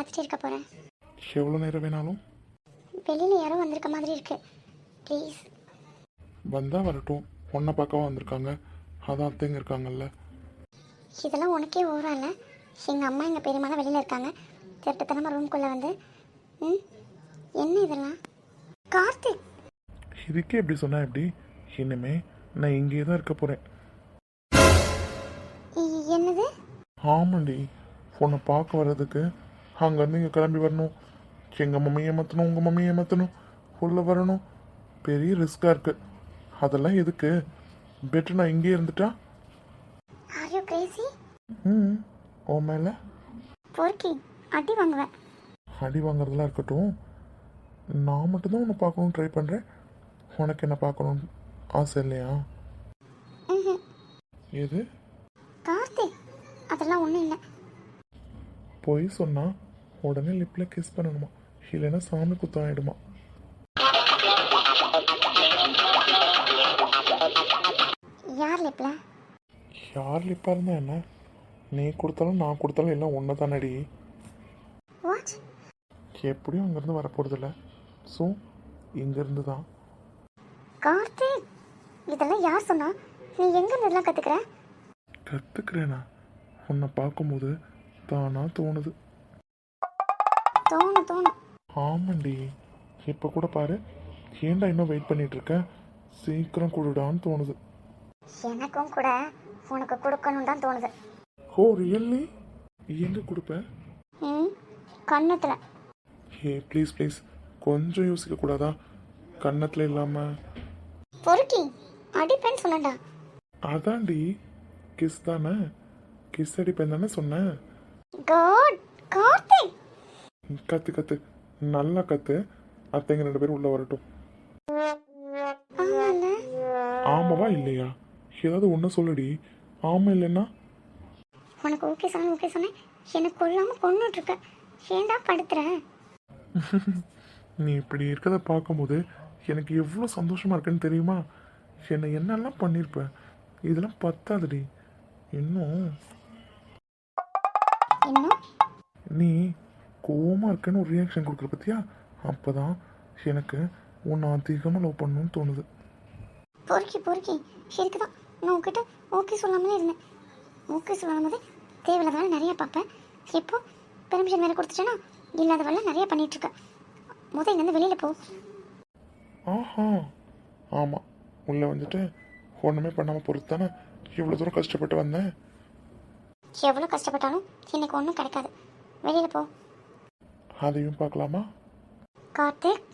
பார்த்துட்டு இருக்க போகிறேன் எவ்வளோ நேரம் வேணாலும்? வெளியில் யாரோ வந்திருக்க மாதிரி இருக்கு. ப்ளீஸ் வந்தால் வரட்டும். பொண்ணை பார்க்க வந்திருக்காங்க. அதான் அத்தைங்க இருக்காங்கல்ல. இதெல்லாம் உனக்கே ஓவரா இல்லை. எங்கள் அம்மா எங்கள் பெரியம்மாலாம் வெளியில் இருக்காங்க. திருட்டுத்தனமாக ரூம்குள்ளே வந்து ம்? என்ன இதெல்லாம்? கார்த்திக்! இதுக்கே எப்படி சொன்னா எப்படி? இனிமே நான் இங்கேயே தான் இருக்க போகிறேன் என்னது? ஆமாண்டி. உன்னை பார்க்க வர்றதுக்கு அங்கேருந்து இங்கே கிளம்பி வரணும் எங்கள் மம்மி ஏமாற்றணும் உங்கள் மம்மி ஏமாற்றணும் உள்ளே வரணும் பெரிய ரிஸ்க்காக இருக்கு அதெல்லாம் எதுக்கு பெட்ரு நான் இங்கேயே இருந்துட்டா ஆர் யூ கிரேசி ம் ஓ மேலே பொறுக்கி அடி வாங்குவேன் அடி வாங்குறதெல்லாம் இருக்கட்டும் நான் மட்டும்தான் உன்னை பார்க்கணும்னு ட்ரை பண்ணுறேன் உனக்கு என்ன பார்க்கணும்னு ஆசை இல்லையா. எது கார்த்திக் அதெல்லாம் ஒன்றும் இல்லை பொய் சொன்னா உடனே லிப்பில் கிஸ் பண்ணணுமா? இல்லைன்னா சாமி குத்தம் ஆயிடுமா யார் லிப்பில் யார் லிப்பாக இருந்தா என்ன? நீ கொடுத்தாலும் நான் கொடுத்தாலும் எல்லாம் ஒன்று தானடி எப்படியும் அங்கேருந்து வரப்போகிறதில்ல ஸோ இங்கேருந்து தான் கார்த்திக்! இதெல்லாம் யார் சொன்னா? நீ எங்க இதெல்லாம் கற்றுக்கிறேனா உன்னை பார்க்கும்போது தானா தோணுது. தோணும் தோணும். ஆமாண்டி. இப்போ கூட பாரு ஏன்டா இன்னும் வெயிட் பண்ணிட்டு இருக்க சீக்கிரம் கொடுடான்னு தோணுது. எனக்கும் கூட உனக்கு கொடுக்கணும் தான் தோணுது. ஓ ரியல்லி எங்கே கொடுப்ப? ம் கண்ணத்துல ஹே ப்ளீஸ் ப்ளீஸ் கொஞ்சம் யோசிக்க கூடாதா? கன்னத்தில் இல்லாமல் பொறுக்கி அடிப்பேன்னு சொன்னடா அதான்டி கிஸ் தானே? கிஸ் அடிப்பேன் தானே சொன்னேன். காட் கார்த்திக்! கத்து கத்து. நல்லா கத்து. அத்தைங்க ரெண்டு பேரும் உள்ள வரட்டும். ஆமாவா இல்லையா? ஏதாவது ஒன்று சொல்லுடி. ஆமாம் இல்லைன்னா? உனக்கு ஓகே சொன்ன ஓகே சொன்னேன். எனக்கு கொல்லாம கொண்டுட்டு இருக்க ஏன்டா படுத்துற? நீ இப்படி இருக்கிறத பார்க்கும்போது எனக்கு எவ்வளோ சந்தோஷமா இருக்குன்னு தெரியுமா? என்னை என்னெல்லாம் பண்ணியிருப்ப இதெல்லாம் பத்தாதுடி. இன்னும்? நீ கோவமாக இருக்கேன்னு ஒரு ரியாக்ஷன் கொடுக்குற பத்தியா அப்போ தான் எனக்கு உன்னை அதிகமாக லவ் பண்ணணும்னு தோணுது. பொறுக்கி பொறுக்கி. இதுக்கு தான் நான் உங்ககிட்ட ஓகே சொல்லாமலே இருந்தேன். ஓகே சொல்லாம போது தேவையில்லாத வேலை நிறைய பார்ப்பேன். இப்போ பெர்மிஷன் வேறு கொடுத்துட்டேன்னா இல்லாத வேலை நிறைய பண்ணிட்டு இருக்க முத இங்கேருந்து வெளியில் போ. ஆஹா. ஆமாம் உள்ளே வந்துட்டு ஒன்றுமே பண்ணாமல் பொறுத்து தானே இவ்வளோ தூரம் கஷ்டப்பட்டு வந்தேன்? எவ்வளோ கஷ்டப்பட்டாலும் இன்னைக்கு ஒன்றும் கிடைக்காது. வெளியில் போ. அதையும் பார்க்கலாமா கார்த்திக்?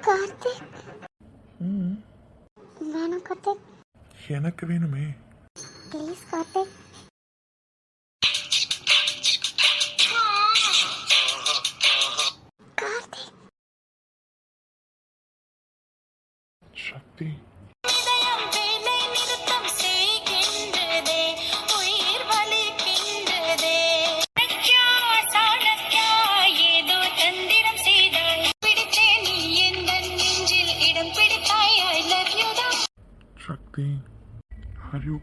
கார்த்திக்? ம். வேணாம் கார்த்திக். எனக்கு வேணுமே. Please Karthik. Karthik. Sakthi.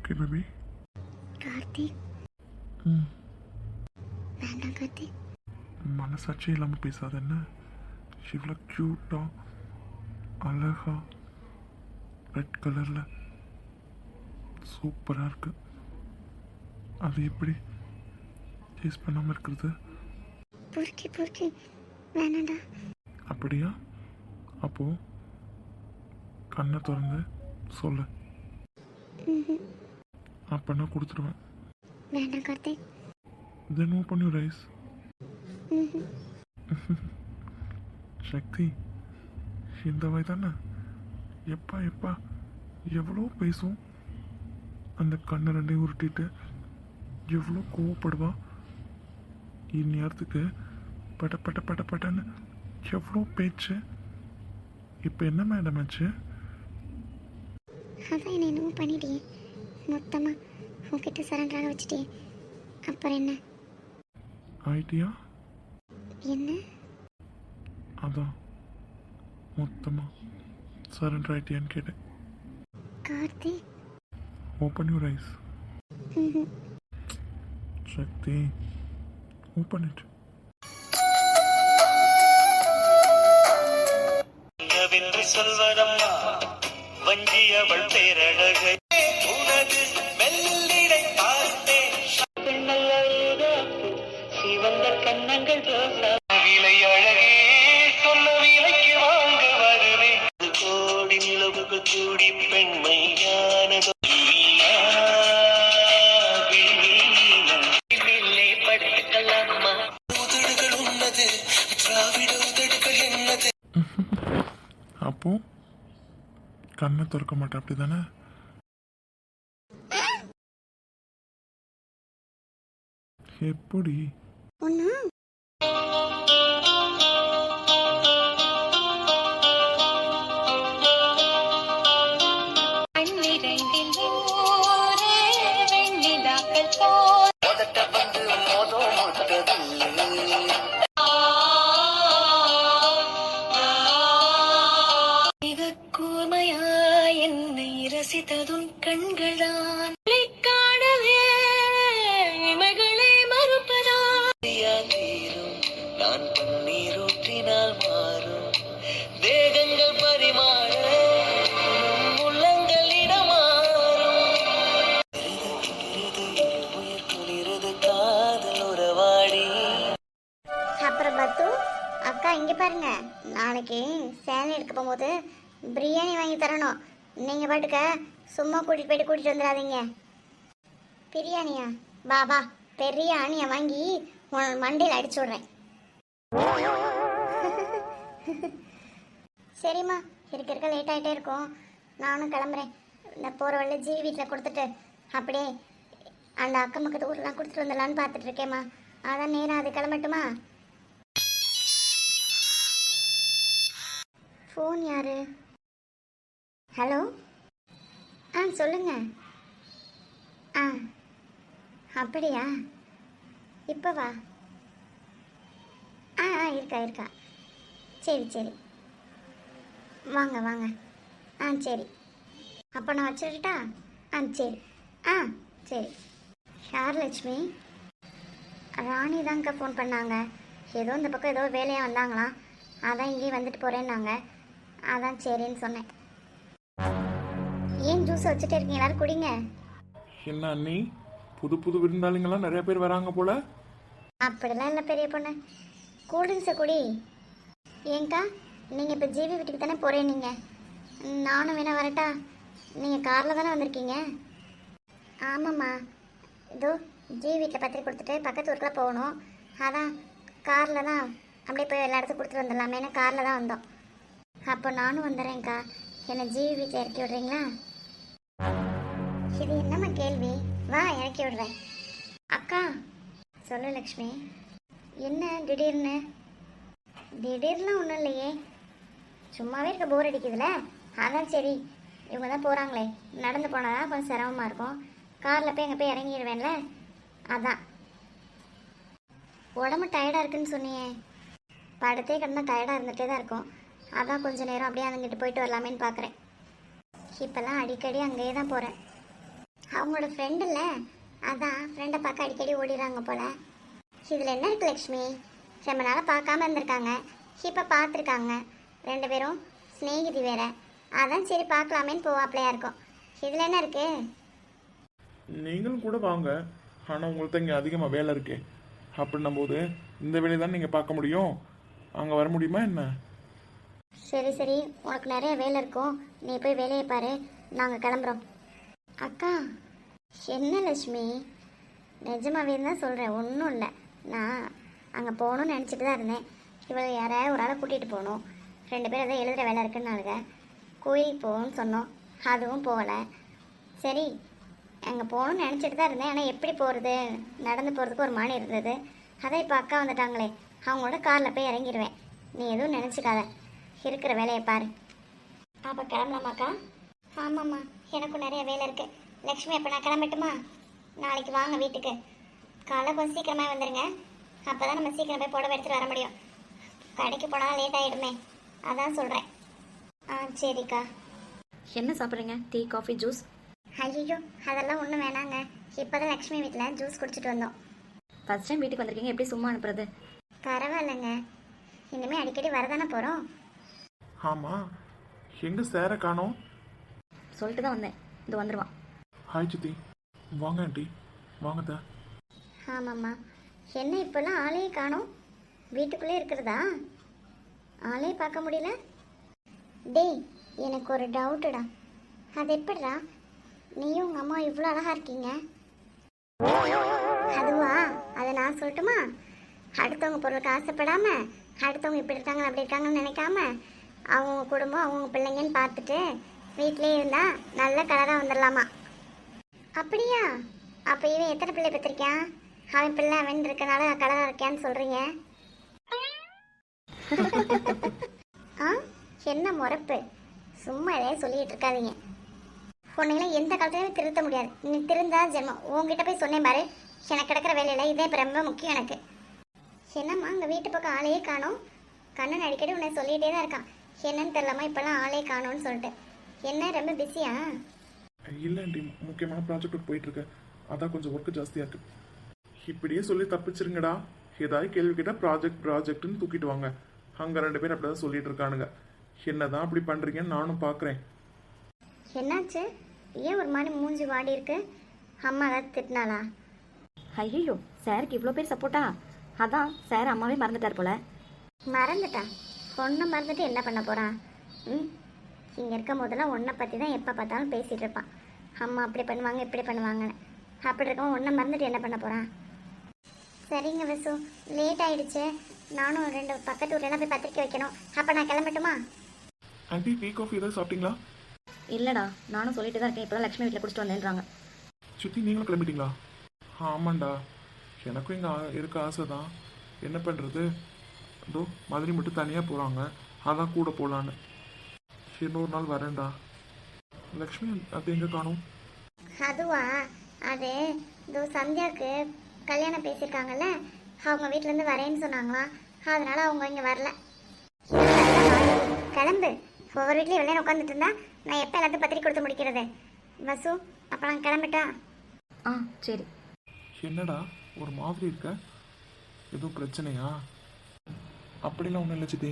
Okay baby Karthik ம். வேண்டாம் கார்த்திக் மனசாட்சி இல்லாமல் பேசாத என்ன? இவ்வளோ க்யூட்டாக அழகா ரெட் கலரில் சூப்பராக இருக்கு. அது எப்படி சேஸ் பண்ணாமல் இருக்கிறது? பொறுக்கி பொறுக்கி வேணாண்டா. அப்படியா? அப்போது கண்ணை திறந்து சொல்லு. ம்ஹும். அப்போ நான் கொடுத்துருவேன். வேண்டாம் Karthik. Then open your eyes. Sakthi இந்த வயது தானே? எப்பா எப்பா எவ்வளோ பேசும்? அந்த கண்ணை ரெண்டையும் உருட்டிட்டு எவ்வளோ கோவப்படுவா? இந்நேரத்துக்கு பட பட பட படன்னு எவ்வளோ பேச்சு? இப்போ என்ன மேடம் ஆச்சு? அதான் என்ன என்னமோ பண்ணிட்டியே மொத்தமாக உன்கிட்ட சரண்டராக வச்சுட்டே. அப்புறம் என்ன? ஐடியா என்ன? அதான். மொத்தமாக சரண்டர் ஆயிட்டியான்னு கேட்டேன். Karthi? Open your eyes. Sakthi open it சொல்வதம்மா வஞ்சி அவள் பேரழகை. கண்ணை மாட்டேன் அப்படி தானே பாருங்க. நாளைக்கு சேலை எடுக்க போகும்போது பிரியாணி வாங்கி தரணும். நீங்கள் பாட்டுக்க சும்மா கூட்டிகிட்டு போயிட்டு கூட்டிகிட்டு வந்துடாதீங்க. பிரியாணியா? வா பெரிய ஆணியை வாங்கி உன் மண்டையில் அடிச்சு விட்றேன். சரிம்மா. இருக்க இருக்க லேட் ஆகிட்டே இருக்கும். நானும் கிளம்புறேன். இந்த போகிற வழியில் ஜீவி வீட்டில் கொடுத்துட்டு அப்படியே அந்த அக்கம் பக்கத்து ஊர்லாம் கொடுத்துட்டு வந்துடலான்னு பார்த்துட்டு இருக்கேம்மா. அதான் நேரம் அது கிளம்பட்டுமா? ஃபோன் யார்? ஹலோ? ஆ சொல்லுங்க. ஆ அப்படியா? இப்போ வா. ஆ ஆ இருக்கா இருக்கா. சரி சரி. வாங்க வாங்க. ஆ சரி. அப்போ நான் வச்சுருட்டா ஆ சரி. ஆ சரி. யார் லட்சுமி? ராணி தாங்க்கா ஃபோன் பண்ணாங்க. ஏதோ இந்த பக்கம் ஏதோ வேலையாக வந்தாங்களாம் அதான் இங்கேயே வந்துட்டு போகிறேன்னாங்க அதான் சரின்னு சொன்னேன். ஏன் ஜூஸ் வச்சுட்டு இருக்கீங்க? எல்லாரும் குடிங்க. என்ன அண்ணி? புது புது விருந்தாளிங்கெல்லாம் நிறைய பேர் வராங்க போல? அப்படிலாம் இல்லை பெரிய பொண்ணு. கூல்ட்ரிங்க்ஸை குடி. ஏங்கா நீங்கள் இப்போ ஜிவி வீட்டுக்கு தானே போகிறேன் நீங்கள் நானும் வேணா வரட்டா? நீங்கள் காரில் தானே வந்திருக்கீங்க? ஆமாம்மா. இதோ ஜிவி வீட்டில் பத்திரிக்கை கொடுத்துட்டு பக்கத்து ஊருக்குலாம் போகணும். அதான் காரில் தான். அப்படியே போய் எல்லா இடத்துக்கும் கொடுத்துட்டு வந்துடலாமேனு காரில் தான் வந்தோம். அப்போ நானும் வந்துடுறேன்க்கா என்னை ஜீவி வீட்டில் இறக்கி விட்றீங்களா? இது என்னம்மா கேள்வி? வா இறக்கி விடுறேன். அக்கா சொல்லு லக்ஷ்மி. என்ன திடீர்னு? திடீர்லாம் ஒன்றும் இல்லையே. சும்மாவே இருக்க போர் அடிக்குதுல? அதான் சரி. இவங்க தான் போகிறாங்களே நடந்து போனால் தான் கொஞ்சம் சிரமமாக இருக்கும். காரில் போய் எங்கே போய் இறங்கிடுவேன்ல அதான். உடம்பு டயர்டாக இருக்குன்னு சொன்னியே. படத்தே கிடந்தால் டயர்டாக இருந்துகிட்டே தான் இருக்கும். அதான் கொஞ்சம் நேரம் அப்படியே அதுங்கிட்ட போயிட்டு வரலாமேன்னு பார்க்குறேன் இப்போல்லாம் அடிக்கடி அங்கேயே தான் போகிறேன் அவங்களோட ஃப்ரெண்டு இல்லை. அதான் ஃப்ரெண்டை பார்க்க அடிக்கடி ஓடிடுறாங்க போல. இதில் என்ன இருக்கு லக்ஷ்மி? ரொம்ப நாளாக பார்க்காம இருந்திருக்காங்க. இப்போ பார்த்துருக்காங்க. ரெண்டு பேரும் சிநேகிதி வேற. அதான் சரி பார்க்கலாமேன்னு போவாப்லையா இருக்கும். இதில் என்ன இருக்கு? நீங்களும் கூட வாங்க. ஆனால் உங்களுக்கு இங்கே அதிகமாக வேலை இருக்கு. அப்படின்னும் போது இந்த வேலையை தான் நீங்கள் பார்க்க முடியும்? அங்கே வர முடியுமா என்ன? சரி சரி. உனக்கு நிறைய வேலை இருக்கும். நீ போய் வேலையை பாரு. நாங்கள் கிளம்புறோம். அக்கா என்ன லட்சுமி? நிஜமாவே தான் சொல்கிறேன் ஒன்றும் இல்லை. நான் அங்கே போகணும்னு நினச்சிட்டு தான் இருந்தேன். இவ்வளோ யாரையாவது ஒரு ஆளை கூட்டிகிட்டு போகணும். ரெண்டு பேரும் ஏதோ எழுதுகிற வேலை இருக்குன்னாலுங்க கோயிலுக்கு போகணும்னு சொன்னோம். அதுவும் போகலை. சரி அங்கே போகணும்னு நினச்சிட்டு தான் இருந்தேன். ஆனால் எப்படி போகிறது நடந்து போகிறதுக்கு ஒரு மானி இருந்தது. அதான் இப்போ அக்கா வந்துட்டாங்களே. அவங்களோட காரில் போய் இறங்கிடுவேன் நீ எதுவும் நினச்சிக்காத. இருக்கிற வேலையை பாரு. அப்போ கிளம்பலாமாக்கா? ஆமாம்மா எனக்கும் நிறைய வேலை இருக்குது லக்ஷ்மி அப்போ நான் கிளம்பட்டுமா? நாளைக்கு வாங்க வீட்டுக்கு. காலைல கொஞ்சம் சீக்கிரமாக வந்துடுங்க அப்போ தான் நம்ம சீக்கிரம் போய் புடவை எடுத்துகிட்டு வர முடியும். கடைக்கு போனால் லேட் ஆகிடுமே அதான் சொல்கிறேன் ஆ சரிக்கா. என்ன சாப்பிட்றீங்க? Tea coffee juice? ஐயோ அதெல்லாம் ஒன்றும் வேணாங்க. இப்போ தான் லக்ஷ்மி வீட்டில் ஜூஸ் குடிச்சிட்டு வந்தோம். ஃபர்ஸ்ட் டைம் வீட்டுக்கு வந்திருக்கீங்க. எப்படி சும்மா அனுப்புறது? பரவாயில்லைங்க. இனிமேல் அடிக்கடி வரதானே போகிறோம் ஆமாம் எங்கே சேர காணோம்? சொல்லிட்டு தான் வந்தேன். இது வந்துடுவான் ஹாய் சித்தி. வாங்க ஆண்டி. வாங்க தா. ஆமாம்மா. என்ன இப்போல்லாம் ஆளையே காணோம்? வீட்டுக்குள்ளே இருக்கிறதா? ஆளே பார்க்க முடியல. டேய் எனக்கு ஒரு டவுட்டுடா அது எப்படிடா? நீயும் உங்கள் அம்மா இவ்வளோ அழகா இருக்கீங்க. அதுவா? அதை நான் சொல்லட்டுமா? அடுத்தவங்க பொருளுக்கு ஆசைப்படாம அடுத்தவங்க இப்படி இருக்காங்க அப்படி இருக்காங்கன்னு நினைக்காம அவங்க குடும்பம் அவங்க பிள்ளைங்கன்னு பார்த்துட்டு வீட்டிலே இருந்தால் நல்ல கலராக வந்துடலாமா அப்படியா? அப்போ இவன் எத்தனை பிள்ளை பெற்றிருக்கான்? அவன் பிள்ளை அவன் இருக்கனால கலராக இருக்கான்னு சொல்கிறீங்க ஆ? என்ன முறப்பு? சும்மா எதையும் சொல்லிட்டு இருக்காதீங்க. உன்னையெல்லாம் எந்த காலத்துலயும் திருத்த முடியாது. நீ திருந்தா ஜென்மம். உங்ககிட்ட போய் சொன்னேன் பாரு. எனக்கு கிடக்கிற வேலையில் இதே இப்போ ரொம்ப முக்கியம் எனக்கு. என்னம்மா அங்கே வீட்டு பக்கம் ஆளையே காணும். கண்ணன் அடிக்கடி உன்னை சொல்லிகிட்டே தான் இருக்கான். என்னன்னு தெரியலம்மா இப்பெல்லாம் ஆளே காணோம்னு சொல்லிட்டு என்ன ரொம்ப பிஸியா இல்லை ஆண்டி முக்கியமான ப்ராஜெக்ட் போயிட்டு இருக்கு. அதான் கொஞ்சம் ஒர்க் ஜாஸ்தியாக இருக்கு. இப்படியே சொல்லி தப்பிச்சிருங்கடா. ஏதாவது கேள்வி கேட்டால் ப்ராஜெக்ட் ப்ராஜெக்ட்னு தூக்கிட்டு வாங்க. அங்கே ரெண்டு பேரும் அப்படிதான் சொல்லிட்டு இருக்கானுங்க. என்னதான் அப்படி பண்ணுறீங்கன்னு நானும் பார்க்குறேன் என்னாச்சு? ஏன் ஒரு மாதிரி மூஞ்சி வாடி இருக்கு? அம்மா ஏதாவது திட்டினாளா? ஐயோ சாருக்கு இவ்வளோ பேர் சப்போர்ட்டா அதான் சார் அம்மாவே மறந்துட்டார் போல. மறந்துட்டா? பொண்ணை மறந்துட்டு என்ன பண்ண போறான்? ம்? இங்கே இருக்கும் போதெல்லாம் உன்னை பற்றி தான் எப்போ பார்த்தாலும் பேசிகிட்டு இருப்பான். அம்மா அப்படி பண்ணுவாங்க இப்படி பண்ணுவாங்கன்னு. அப்படி இருக்கவன் உன்னை மறந்துட்டு என்ன பண்ண போகிறான் சரிங்க விசு லேட் ஆயிடுச்சு. நானும் ரெண்டு பக்கத்து ஊர்லாம் போய் பத்திரிக்கை வைக்கணும். அப்போ நான் கிளம்பட்டுமா? ஆண்டி டீ காஃபி ஏதாவது சாப்பிட்டீங்களா? இல்லைடா நானும் சொல்லிட்டு தான் இருக்கேன். இப்போ தான் லக்ஷ்மி வீட்டில் குடிச்சிட்டு வந்தேன்றாங்க. சுத்தி நீங்களும் கிளம்பிட்டீங்களா? ஆமாண்டா. எனக்கும் இங்கே இருக்க ஆசை தான் என்ன பண்ணுறது இதோ மதுரை மட்டும் தனியாக போகிறாங்க அதான் கூட போகலான்னு இன்னொரு நாள் வரேன்டா. லக்ஷ்மி அது எங்கே காணும்? அதுவா? அது இதோ சந்தியாவுக்கு கல்யாணம் பேசியிருக்காங்கல்ல? அவங்க வீட்டிலேருந்து வரேன்னு சொன்னாங்களாம் அதனால அவங்க இங்கே வரல. கிளம்பு. ஒவ்வொரு வீட்லேயும் வெளியே உட்காந்துட்டு இருந்தா நான் எப்போ எல்லாத்தையும் பத்திரிக்கை கொடுத்து முடிக்கிறது? வசு அப்போ நான் கிளம்பிட்டா? ஆ சரி. என்னடா ஒரு மாதிரி இருக்க? எதுவும் பிரச்சனையா? அப்படிலாம் ஒன்றும் இல்லை சித்தி.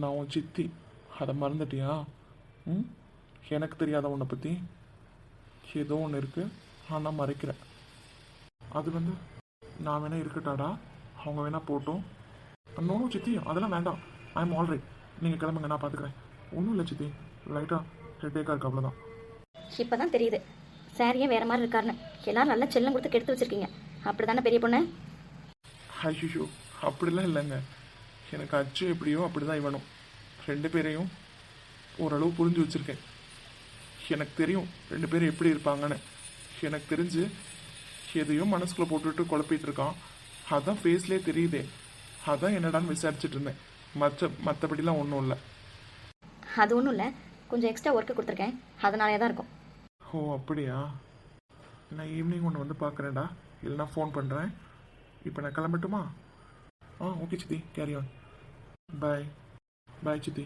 நான் உன் சித்தி. அதை மறந்துட்டியா? ம்? எனக்கு தெரியாத உன்னை பற்றி ஏதோ ஒன்று இருக்குது ஆனால் மறைக்கிறேன். அது வந்து நான் வேணா இருக்கட்டாடா? அவங்க வேணா போட்டோம். நோ சித்தி அதெல்லாம் வேண்டாம். ஐ எம் ஆல்ரைட் நீங்கள் கிளம்புங்க நான் பார்த்துக்கிறேன் ஒன்றும் இல்லை சித்தி. லைட்டாக ஹெட்டேக்காக இருக்கு அவ்வளோதான் இப்போ தான் தெரியுது. சார் ஏன் வேற மாதிரி இருக்காருன்னு. எல்லாரும் நல்லா செல்லம் கொடுத்து கெடுத்து வச்சிருக்கீங்க. அப்படி தானே பெரிய பொண்ணு? ஐயோ அப்படிலாம் இல்லைங்க. எனக்கு அச்சு எப்படியோ அப்படி தான் இவனும். ரெண்டு பேரையும் ஓரளவு புரிஞ்சு வச்சுருக்கேன். எனக்கு தெரியும் ரெண்டு பேரும் எப்படி இருப்பாங்கன்னு. எனக்கு தெரிஞ்சு எதையோ மனசுக்குள்ளே போட்டுட்டு குழப்பிட்டு இருக்கான். அதான் ஃபேஸ்லேயே தெரியுதே. அதான் என்னடான்னு விசாரிச்சுட்டு இருந்தேன். மற்ற மற்றபடிலாம் ஒன்றும் இல்லை. அது ஒன்றும் இல்லை. கொஞ்சம் எக்ஸ்ட்ரா ஒர்க்கு கொடுத்துருக்கேன். அதனாலே தான் இருக்கும். ஓ அப்படியா? நான் ஈவினிங் ஒன்று வந்து பார்க்குறேன்டா இல்லைனா ஃபோன் பண்ணுறேன் இப்போ நான் கிளம்பட்டுமா? ஆ ஓகே சித்தி. கேரி ஆன் பாய் பாய் சித்தி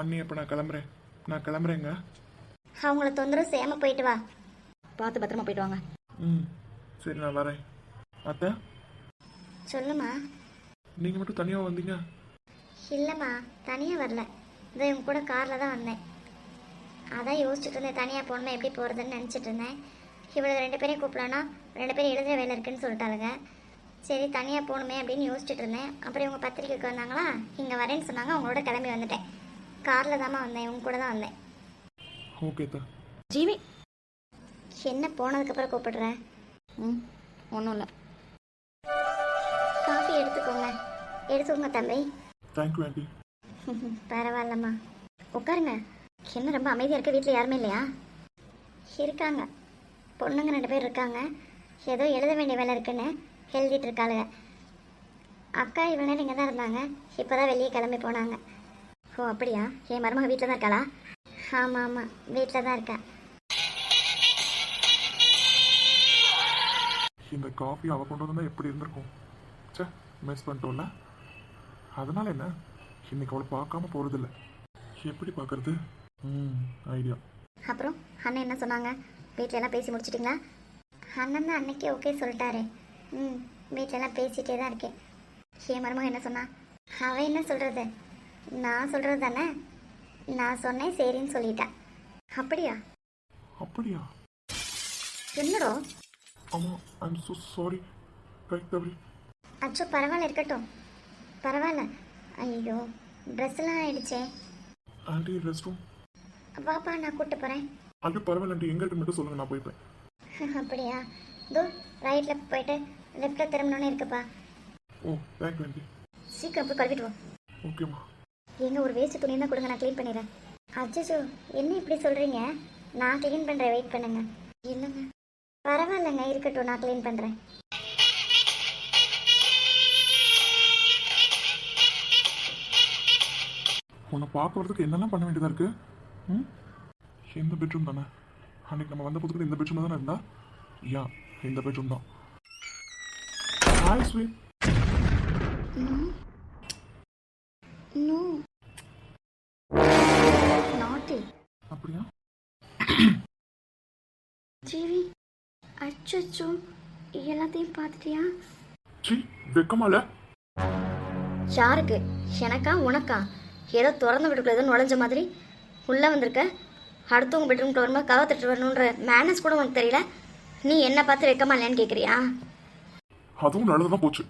அண்ணி அப்போ நான் கிளம்புறேன். நான் கிளம்புறேங்க. அவங்கள தொந்தரவு செய்யாமல் போயிட்டு வா. பார்த்து பத்திரமா போயிட்டு வாங்க. ம். சரி நான் வரேன். அத்தை? சொல்லுமா நீங்கள் மட்டும் தனியாக வந்தீங்க? இல்லைம்மா தனியாக வரல. இதோ இவங்க கூட காரில் தான் வந்தேன். அதான் யோசிச்சுட்டு இருந்தேன் தனியாக போகணுமே எப்படி போகிறதுன்னு நினச்சிட்டு இருந்தேன். இவ்வளோ ரெண்டு பேரையும் கூப்பிடலான்னா ரெண்டு பேரும் எழுதுகிற வேலை இருக்குன்னு சொல்லிட்டாளுங்க. சரி தனியாக போகணுமே அப்படின்னு யோசிச்சுட்டு இருந்தேன். அப்புறம் இவங்க பத்திரிக்கைக்கு வந்தாங்களா? இங்கே வரேன்னு சொன்னாங்க. அவங்களோட கிளம்பி வந்துட்டேன். காரில் தாம்மா வந்தேன். இவங்க கூட தான் வந்தேன். ஓகே ஜீவி. என்ன போனதுக்கப்புறம் கூப்பிடுறேன் ம் ஒன்றும் இல்லை. காஃபி எடுத்துக்கோங்க. எடுத்துக்கோங்க தம்பி. தேங்க்யூ ஆண்டி பரவாயில்லம்மா. உட்காருங்க. என்ன ரொம்ப அமைதியாக இருக்க? வீட்டில் யாருமே இல்லையா? இருக்காங்க. பொண்ணுங்க ரெண்டு பேர் இருக்காங்க. ஏதோ எழுத வேண்டிய வேலை இருக்குன்னு. எழுதிட்டு இருக்காளுங்க அக்கா இவ்வளோ நேரம் இங்கே தான் இருந்தாங்க. இப்போ தான் வெளியே கிளம்பி போனாங்க. ஓ அப்படியா? என் மருமக வீட்டில் தான் இருக்காளா? ஆமாம் ஆமாம் வீட்டில் தான் இருக்கா. இந்த காஃபி அவள் கொண்டு வந்தா எப்படி இருந்திருக்கும்? ச்சே மிஸ் பண்ணிட்டோம்ல. அதனால என்ன? இன்னைக்கு அவளை பார்க்காம போகிறதில்ல எப்படி பார்க்கறது? ம் ஐடியா அப்புறம் அண்ணன் என்ன சொன்னாங்க? வீட்டில எல்லாம் பேசி முடிச்சிட்டிங்களா? அண்ணன் தான் அன்னைக்கே ஓகே சொல்லிட்டாரு. ம் வீட்டில எல்லாம் பேசிகிட்டே தான் இருக்கேன். என் என்ன சொன்னா? அவன் என்ன சொல்கிறது நான் சொல்கிறது தானே? நான் சொன்னேன் சரின்னு சொல்லிட்டேன் அப்படியா? அப்படியா? என்னடோ? ஆமாம் ஐம் ஸோ சாரி கை தவறி அச்சோ பரவாயில்ல இருக்கட்டும். பரவாயில்ல. ஐயோ ட்ரெஸ்லாம் ஆயிடுச்சே. ஆண்டி ரெஸ்ட் ரூம் வாப்பா நான் கூப்பிட்டு போகிறேன் ஐயோ பரவாயில்ல ஆண்டி. எங்கே இருக்குன்னு மட்டும் சொல்லுங்கள் நான் போய்ப்பேன். அப்படியா? தோ ரைட்டில் போயிட்டு லெஃப்ட்டில் திரும்பணுன்னு இருக்குப்பா. ஓ தேங்க்யூ ஆண்டி சீக்கிரம் போய் கழுவிட்டு வா. ஓகேம்மா. எங்க ஒரு வேஸ்ட் துணி தான் கொடுங்க நான் க்ளீன் பண்ணிடுறேன். அச்சோ என்ன இப்படி சொல்கிறீங்க நான் க்ளீன் பண்ணுறேன் வெயிட் பண்ணுங்க. இல்லைங்க. பரவாயில்லைங்க இருக்கட்டும் நான் க்ளீன் பண்ணுறேன் உன்னை பார்க்க வரதுக்கு என்னெல்லாம் பண்ண வேண்டியதாக இருக்கு? ம்? இந்த பெட்ரூம் தானே? அன்னைக்கு நம்ம வந்த புதுக்கு இந்த பெட்ரூம் தானே இருந்தா? யா இந்த பெட்ரூம் தான். ஹாய் ஸ்வீட் நோ நாட்டி அப்படியா? ஜீவி அச்சோ எல்லாத்தையும் பார்த்துட்டியா? சி வெக்கமால. யாருக்கு? எனக்கா உனக்கா? ஏதோ திறந்த வீட்டுக்குள்ள ஏதோ நுழைஞ்ச மாதிரி. உள்ளே வந்திருக்க? அடுத்தவங்க பெட்ரூம்க்கு வரும்போது கதவை தட்டு வரணுன்ற மேனஸ் கூட உனக்கு தெரியல? நீ என்ன பார்த்து வைக்கமா இல்லையான்னு கேட்குறியா அதுவும் நல்லதாக தான் போச்சு.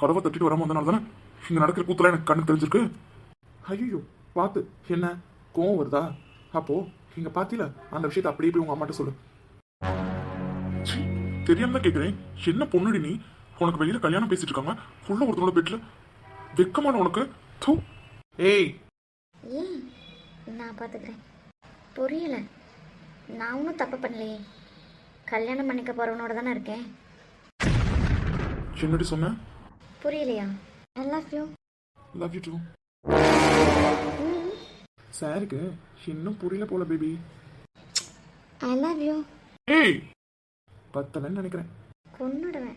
கதவை தட்டிட்டு வராம வந்தனால தானே இங்கே நடக்கிற கூத்தலாம் எனக்கு கண்ணு தெரிஞ்சிருக்கு? ஐயோ பார்த்து. என்ன? கோவம் வருதா? அப்போ இங்க பாத்தீல அந்த விஷயத்தை அப்படியே போய் உங்க அம்மாட்ட சொல்லு. ச்சீ, தெரியாம தான் கேட்குறேன் என்ன பொண்ணுடி நீ? உனக்கு வெளியில கல்யாணம் பேசிட்டு இருக்காங்க. ஃபுல்லா ஒருத்தனோட பெட்ல வெக்கமான உனக்கு. தூ. ஏய். ஏன் நான் பார்த்துக்கிறேன் புரியல. நான் ஒன்றும் தப்பு பண்ணலையே. கல்யாணம் பண்ணிக்க போகிறவனோட தானே இருக்கேன். என்னடி சொன்ன புரியலையா? I love you love you too சாருக்கு இன்னும் புரியல போல பேபி ஐ லவ் யூ ஏய்! பத்தலன்னு நினைக்கிறேன். கொன்னுடுவேன்.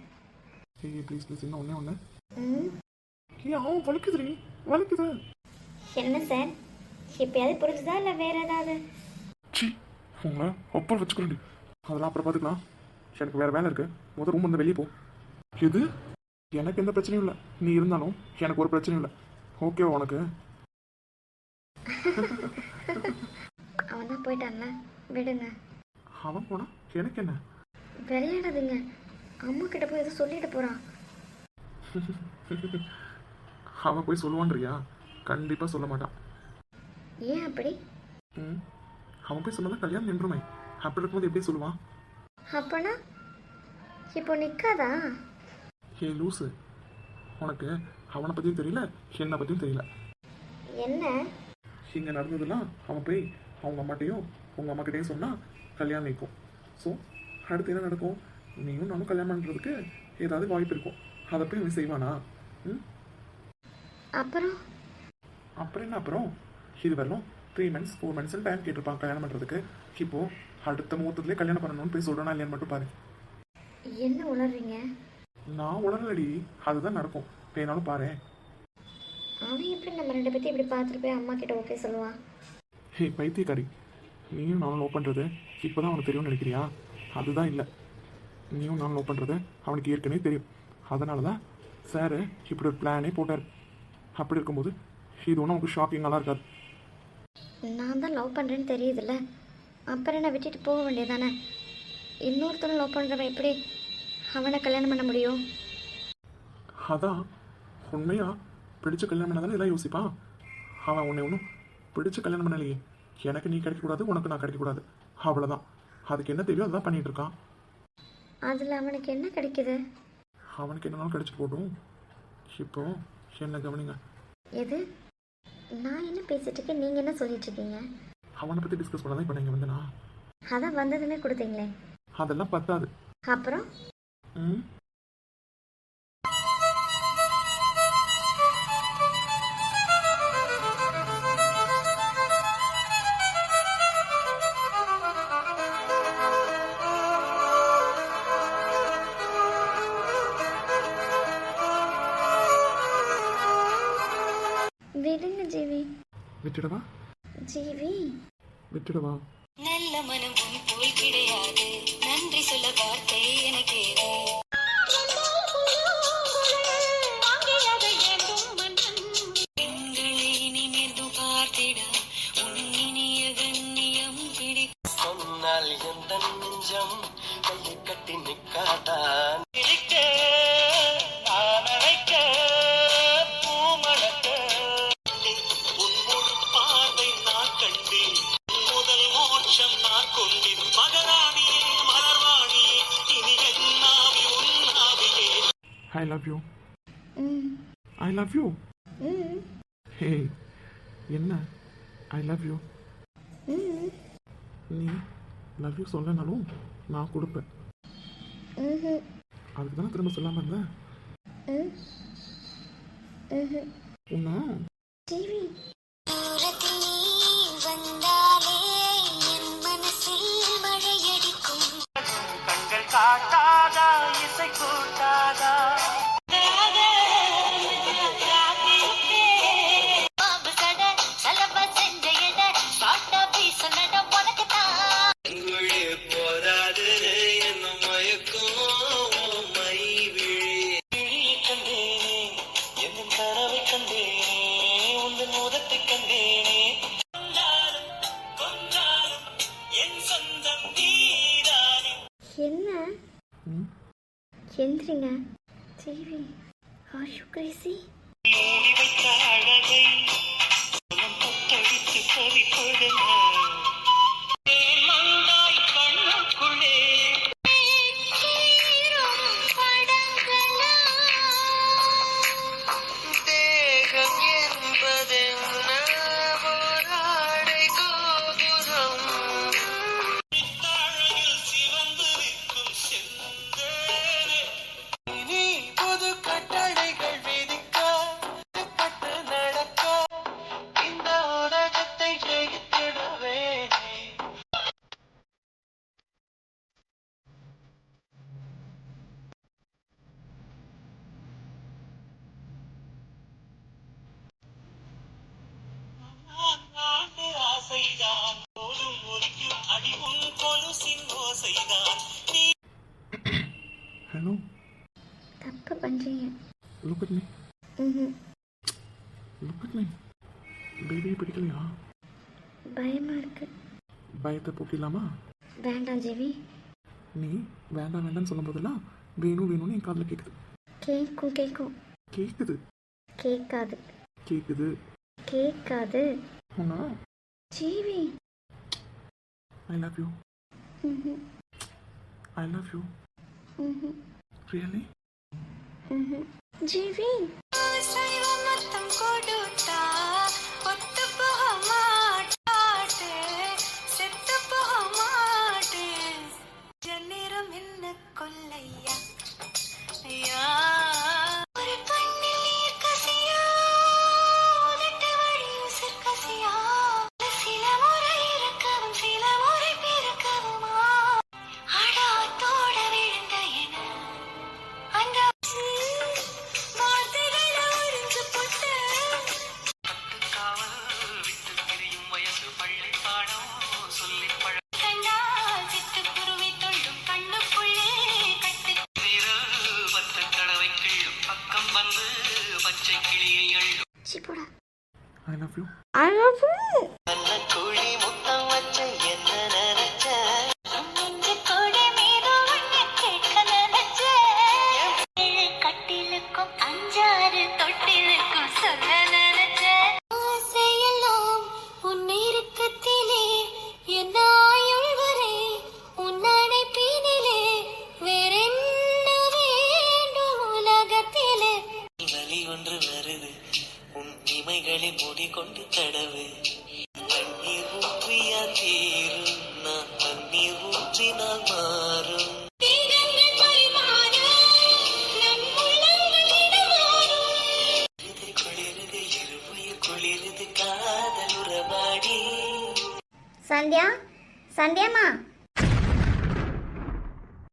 ஏய் ப்ளீஸ் ப்ளீஸ் இன்னும் ஒன்று ம். ஏய் அவன் வலிக்குதுடி. வலிக்குது? என்ன சார்? எப்பயாவது புரிஞ்சுதா இல்லை வேற ஏதாவது? சி உங்களை ஒப்பர் வச்சுக்கிறேன்டி. அதெல்லாம் அப்புறம் பார்த்துக்கலாம் எனக்கு வேற வேலை இருக்கு. முதல் ரூம் வந்து வெளியே போ. எது? எனக்கு எந்த பிரச்சனையும் இல்லை. நீ இருந்தாலும் எனக்கு ஒரு பிரச்சனையும் இல்லை. ஓகேவா உனக்கு? அவன் தான் போயிட்டான்ல. விடுங்க. அவன் போனா? எனக்கு என்ன? விளையாடாதீங்க. அம்மா கிட்ட போய் எதுவும் சொல்லிட்டு போறான். அவன் போய் சொல்லுவான்றியா? கண்டிப்பாக சொல்ல மாட்டான். ஏன் அப்படி? ம். அவன் போய் சொன்னதான் கல்யாணம் நின்றுமே. அப்படி இருக்கும்போது எப்படி சொல்லுவான்? அப்பனா? இப்போ நிக்காதா? ஏ லூசு. உனக்கு அவனை பற்றியும் தெரியல என்னை பற்றியும் தெரியல. என்ன? இங்கே நடந்ததெல்லாம் அவன் போய் அவங்க அம்மாட்டையும் உங்கள் அம்மாக்கிட்டையும் சொன்னால் கல்யாணம் நிற்கும் ஸோ அடுத்து என்ன நடக்கும்? நீயும் நானும் கல்யாணம் பண்ணுறதுக்கு ஏதாவது வாய்ப்பு இருக்கும். அதை போய் அவன் செய்வானா? ம்? அப்புறம்? அப்புறம் என்ன அப்புறம்? இது வரலாம் three months four months time கேட்டிருப்பான் கல்யாணம் பண்ணுறதுக்கு இப்போது அடுத்த முகூர்த்தத்துலேயே கல்யாணம் பண்ணணும்னு போய் சொல்கிறேன்னா இல்லையான்னு மட்டும் பாரு. என்ன உளறீங்க? நான் உடனடி அதுதான் நடக்கும். வேணாலும் பாரு அவன் எப்படி நம்ம ரெண்டு பேர்த்தையும் இப்படி பார்த்துட்டு போய் அம்மா கிட்ட ஓகே சொல்லுவான் ஹே பைத்தியக்காரி. நீயும் நானும் லவ் பண்ணுறது இப்போ தான் அவனுக்கு தெரியும்னு நினைக்கிறியா? அதுதான் இல்லை. நீயும் நானும் லவ் பண்ணுறது அவனுக்கு ஏற்கனவே தெரியும். அதனால தான் சார் இப்படி ஒரு பிளானே போட்டார். அப்படி இருக்கும்போது இது ஒன்றும் அவனுக்கு ஷாக்கிங்காலாம் இருக்காது. நான் தான் லவ் பண்ணுறேன்னு தெரியுதுல்ல. அப்புறம் என்ன விட்டுட்டு போக வேண்டியதானே இன்னொருத்தனை லவ் பண்ணுறவன் எப்படி அவனை கல்யாணம் பண்ண முடியும். அதான் உண்மையா? பிடிச்ச கல்யாணம் பண்ண தானே எல்லாம் யோசிப்பான் அவன் உன்னை ஒன்றும் பிடிச்ச கல்யாணம் பண்ணலையே. எனக்கு நீ கிடைக்கக்கூடாது உனக்கு நான் கிடைக்கக்கூடாது. அவ்வளோதான் அதுக்கு என்ன தெரியும் அதான் பண்ணிட்டு இருக்கான். அதில் அவனுக்கு என்ன கிடைக்குது? அவனுக்கு என்னனாலும் கிடைச்சிட்டு போட்டும். இப்போ என்ன கவனிங்க? எது? நான் என்ன பேசிட்டு இருக்கேன் நீங்கள் என்ன சொல்லிட்டு இருக்கீங்க? அவனை பற்றி டிஸ்கஸ் பண்ண தான் இப்போ நீங்கள் வந்தனா? அதான் வந்ததுமே கொடுத்தீங்களே. அதெல்லாம் பத்தாது. அப்புறம்? விடுங்க ஜீவி. விட்டுடவா? Jeevi. விட்டுடவா? Love you I love you hey என்ன? ஐ லவ் யூ நீ லவ் யூ சொல்லனாலும் நான் கொடுப்பேன். Mm-hmm. அதுக்கு தானே திரும்ப சொல்லாமல் இருந்தேன் mm. mm-hmm. உன்னை look at me look at me baby பிடிக்கலையா? பயமா இருக்கு. பயத்தை போக்கிடலாமா? வேண்டாம் ஜெவி. நீ வேண்டாம் வேண்டாம்னு சொல்லும் போதெல்லாம் வேணும் வேணும்னு என் காதில் கேட்குது கேட்கும் கேட்கும் கேட்குது கேட்காது கேட்குது கேட்காது ஆனா Jeevi. I love you I mm-hmm. Love you really Jeevi.